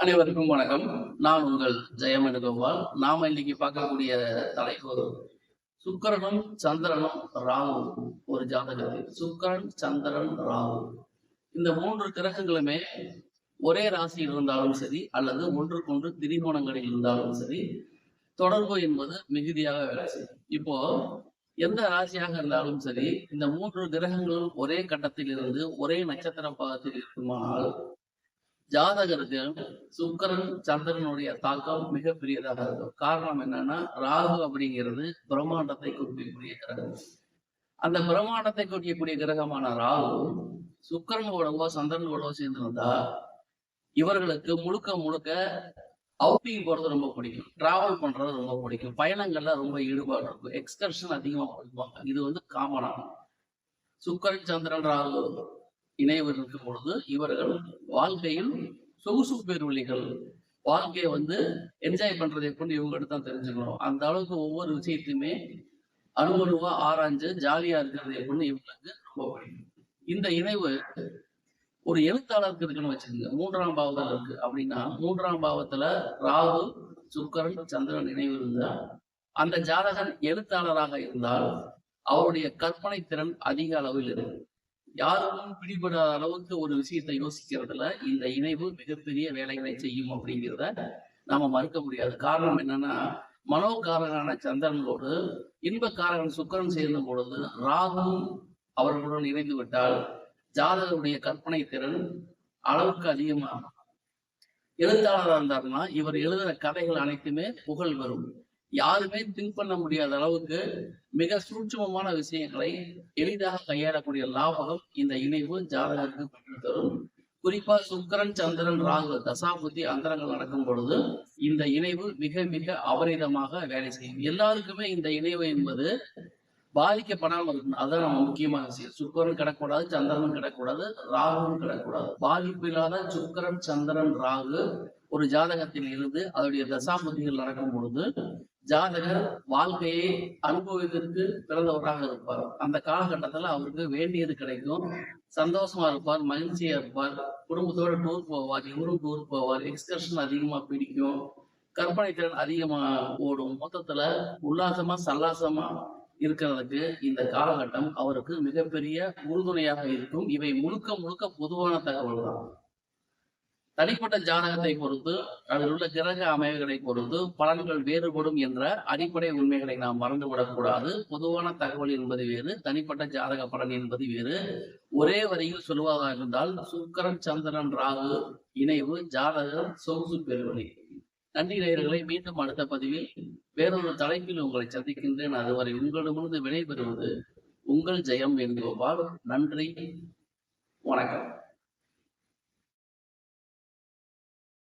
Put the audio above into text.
அனைவருக்கும் வணக்கம். நான் உங்கள் ஜெயமனுகோபால். நாம இன்னைக்கு பார்க்கக்கூடிய தலைப்பு சுக்கரனும் சந்திரனும் ராகு ஒரு ஜாதகத்தில் சுக்கரன் சந்திரன் ராகு. இந்த மூன்று கிரகங்களுமே ஒரே ராசியில் இருந்தாலும் சரி அல்லது ஒன்றுக்கொன்று திரிகோணங்களில் இருந்தாலும் சரி தொடர்பு என்பது மிகுதியாக வேலை செய்யும். இப்போ எந்த ராசியாக இருந்தாலும் சரி இந்த மூன்று கிரகங்களும் ஒரே கட்டத்தில் இருந்து ஒரே நட்சத்திர பாகத்தில் இருக்குமானால் ஜாதகருக்கு சுக்கிரன் சந்திரனுடைய தாக்கம் மிகப்பெரியதாக இருக்கும். காரணம் என்னன்னா ராகு அப்படிங்கிறது பிரம்மாண்டத்தை குறிக்கக்கூடிய கிரகம். அந்த பிரம்மாண்டத்தை குறிக்கக்கூடிய கிரகமான ராகு சுக்கிரனோடவோ சந்திரனோடவோ சேர்ந்திருந்தா இவர்களுக்கு முழுக்க முழுக்க அவுட்டிங் போறது ரொம்ப பிடிக்கும். டிராவல் பண்றது ரொம்ப பிடிக்கும். பயணங்கள்ல ரொம்ப ஈடுபாடு இருக்கும். எக்ஸ்கர்ஷன் அதிகமா பண்ணுவாங்க இது வந்து காமனா சுக்கரன் சந்திரன் ராகு. இணைவு இருக்கும் பொழுது இவர்கள் வாழ்க்கையில் சொகுசு பேர்வழிகள் வாழ்க்கையை வந்து என்ஜாய் பண்றதை கொண்டு இவங்க தான் தெரிஞ்சுக்கணும். அந்த அளவுக்கு ஒவ்வொரு விஷயத்தையுமே அனுபவா ஆராய்ஞ்சு ஜாலியா இருக்கிறதை கொண்டு இவங்களுக்கு ரொம்ப பிடிக்கும். இந்த இணைவு ஒரு எழுத்தாளருக்கு இருக்குன்னு வச்சுக்கோங்க. மூன்றாம் பாவத்தில் இருக்கு. அப்படின்னா மூன்றாம் பாவத்துல ராகு சுக்கரன் சந்திரன் இணைவு இருந்தா அந்த ஜாதகன் எழுத்தாளராக இருந்தால் அவருடைய கற்பனை திறன் அதிக அளவில் இருக்கு யாருக்கும் பிடிபடாத அளவுக்கு ஒரு விஷயத்தை யோசிக்கிறதுல இந்த இணைவு மிகப்பெரிய வேலைகளை செய்யும் அப்படிங்கிறத நாம மறுக்க முடியாது. காரணம் என்னன்னா மனோகாரகனான சந்திரனோடு இன்பக்காரகன் சுக்கரன் சேர்ந்த பொழுது ராகும் அவர்களுடன் இணைந்து விட்டால் ஜாதகருடைய கற்பனை திறன் அளவுக்கு அதிகமாகும். எழுத்தாளராக இருந்தார்னா இவர் எழுதுற கதைகள் அனைத்துமே புகழ் வரும் யாருமே திங்க் பண்ண முடியாத அளவுக்கு மிக சூட்சமமான விஷயங்களை எளிதாக கையாளக்கூடிய லாபகம் இந்த இணைவு ஜாதகத்துக்கு பெற்று தரும். குறிப்பா சுக்கரன் சந்திரன் ராகு தசாபுத்தி அந்தரங்கள் நடக்கும் பொழுது இந்த இணைவு மிக மிக அபரிதமாக வேலை செய்யும். எல்லாருக்குமே இந்த இணைவு என்பது பாதிக்கப்படாமல் இருக்கணும் அதான் நம்ம முக்கியமான விஷயம். சுக்கரன் கிடக்கூடாது சந்திரனும் கிடக்கூடாது ராகுவும் கிடக்கூடாது பாதிப்பு இல்லாத சுக்கரன் சந்திரன் ராகு ஒரு ஜாதகத்தில் இருந்து அதனுடைய தசாபுத்திகள் நடக்கும் பொழுது ஜாதகர் வாழ்க்கையை அனுபவிப்பதற்கு பிறந்தவராக இருப்பார். அந்த காலகட்டத்துல அவருக்கு வேண்டியது கிடைக்கும். சந்தோஷமா இருப்பார் மகிழ்ச்சியா இருப்பார். குடும்பத்தோட டூர் போவார் இவரும் டூர் போவார் எக்ஸ்கர்ஷன் அதிகமா பிடிக்கும். கற்பனை திறன் அதிகமா ஓடும். மொத்தத்துல உல்லாசமா சல்லாசமா இருக்கிறதுக்கு இந்த காலகட்டம் அவருக்கு மிகப்பெரிய உறுதுணையாக இருக்கும். இவை முழுக்க முழுக்க பொதுவான தகவல் தான் தனிப்பட்ட ஜாதகத்தை பொறுத்து அதில் உள்ள கிரக அமைவுகளை பொறுத்து பலன்கள் வேறுபடும் என்ற அடிப்படை உண்மைகளை நாம் மறந்துவிடக்கூடாது. பொதுவான தகவல் என்பது வேறு தனிப்பட்ட ஜாதக பலன் என்பது வேறு. ஒரே வரியில் சொல்வதாக இருந்தால் சுக்கரன் சந்திரன் ராகு இணைவு ஜாதகம் சொகுசு பெருவழி நன்றி நேயர்களை மீண்டும் அடுத்த பதிவில் வேறொரு தலைப்பில் உங்களை சந்திக்கின்றேன். அதுவரை உங்களிடமிருந்து விடைபெறுவது உங்கள் ஜெயம் என்போபால் நன்றி வணக்கம்.